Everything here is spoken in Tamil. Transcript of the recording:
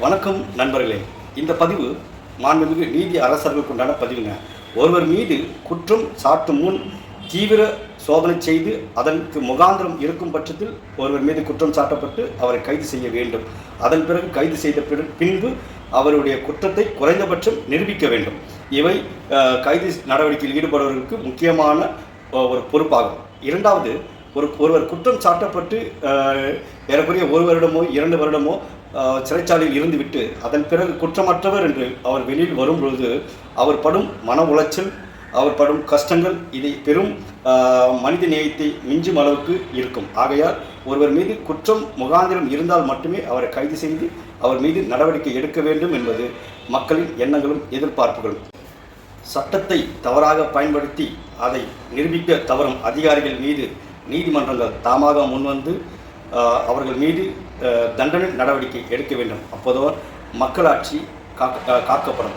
வணக்கம் நண்பர்களே. இந்த பதிவு மாண்புமிகு நீதி அரசர்களுக்கு உண்டான பதிவுங்க. ஒருவர் மீது குற்றம் சாட்டும் முன் தீவிர சோதனை செய்து அதற்கு முகாந்திரம் இருக்கும் பட்சத்தில் ஒருவர் மீது குற்றம் சாட்டப்பட்டு அவரை கைது செய்ய வேண்டும். அதன் பிறகு கைது செய்த பிற- பின்பு அவருடைய குற்றத்தை குறைந்தபட்சம் நிரூபிக்க வேண்டும். இவை கைது நடவடிக்கையில் ஈடுபடுவதற்கு முக்கியமான ஒரு பொறுப்பாகும். இரண்டாவது ஒரு ஒருவர் குற்றம் சாட்டப்பட்டு ஏறக்குறைய ஒரு வருடமோ இரண்டு வருடமோ சிறைச்சாலையில் இருந்துவிட்டு அதன் பிறகு குற்றமற்றவர் என்று அவர் வெளியில் வரும்பொழுது அவர் படும் மன உளைச்சல் அவர் படும் கஷ்டங்கள் இதை பெரும் மனித நேயத்தை மிஞ்சும் அளவுக்கு இருக்கும். ஆகையால் ஒருவர் மீது குற்றம் முகாந்திரம் இருந்தால் மட்டுமே அவரை கைது செய்து அவர் மீது நடவடிக்கை எடுக்க வேண்டும் என்பது மக்களின் எண்ணங்களும் எதிர்பார்ப்புகளும். சட்டத்தை தவறாக பயன்படுத்தி அதை நிரூபிக்க தவறும் அதிகாரிகள் மீது நீதிமன்றங்கள் தாமாக முன்வந்து அவர்கள் மீது தண்டனை நடவடிக்கை எடுக்க வேண்டும். அப்போதுதான் மக்களாட்சி காக்க காக்கப்படும்.